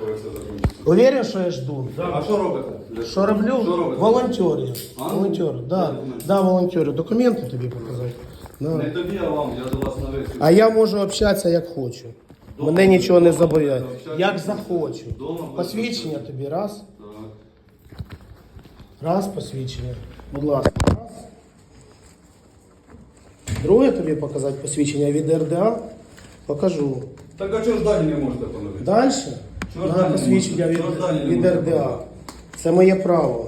коли це закінчиться. Уверен, що я жду? А що робите? Для Що роблю? Що робите? Волонтерю. А? Волонтерю, да. Документи. Да, волонтерю. Документи тобі показати. Да. Не тобі, а вам, я до вас на. А я можу общатися як хочу. Мене нічого не забояє. Як захочу. Дома Посвідчення тобі раз. Так. Раз посвідчення. Будь ласка, раз. Друге тобі показати посвідчення від РДА. Покажу. Так а чого ж далі не можете поновити? Ж на посвідчення від, від РДА. Це моє право.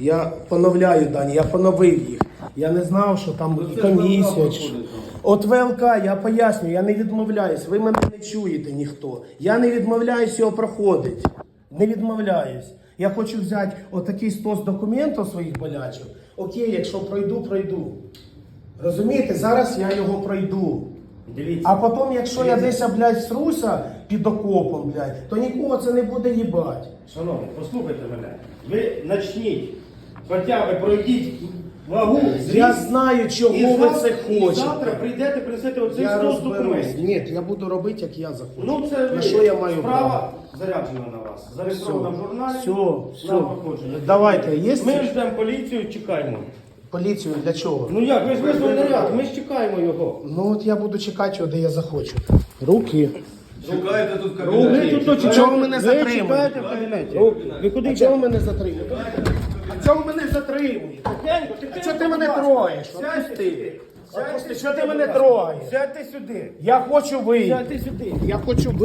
Я поновляю дані, я поновив їх. Я не знав, що там Ну, комісія. Чи що. От ВЛК, я пояснюю, я не відмовляюсь. Ви мене не чуєте ніхто. Я не відмовляюсь його проходити. Не відмовляюсь. Я хочу взяти отакий стос документів своїх болячок. Окей, якщо пройду, пройду. Розумієте, зараз я його пройду. Дивіться. А потім, якщо я десь, блядь, сруся під окопом, блядь, то нікого це не буде їбать. Шановні, послухайте мене. Ви начніть, хоча ви пройдіть вагу, Я зріст, знаю, чого і ви завтра- це І завтра хочете. прийдете, принесете оцей Я стос розберусь. документів. Ні, я буду робити, як я захочу. Ну це ви. На що я маю право? Справа заряджена на вас. Зареєстрована в журналі. Все, все. проходження. Давайте, є Ми ждемо поліцію, чекаємо. Поліцію для чого? Ну як, ви ж визвали наряд, ми ж чекаємо його. Ну от я буду чекати його, де я захочу. Руки. Чекаєте тут в Ви тут то Чого ви мене Ви затримуєте? чекаєте в кабінеті. Ви куди А чого мене затримуєте? А чого мене затримуєте? Тихенько, А чого ти мене трогаєш? Сядьте Отпусти. Отпусти. Сядьте Чого ти мене трогаєш? Сядьте сюди. Я хочу вийти. Сядьте сюди. Я хочу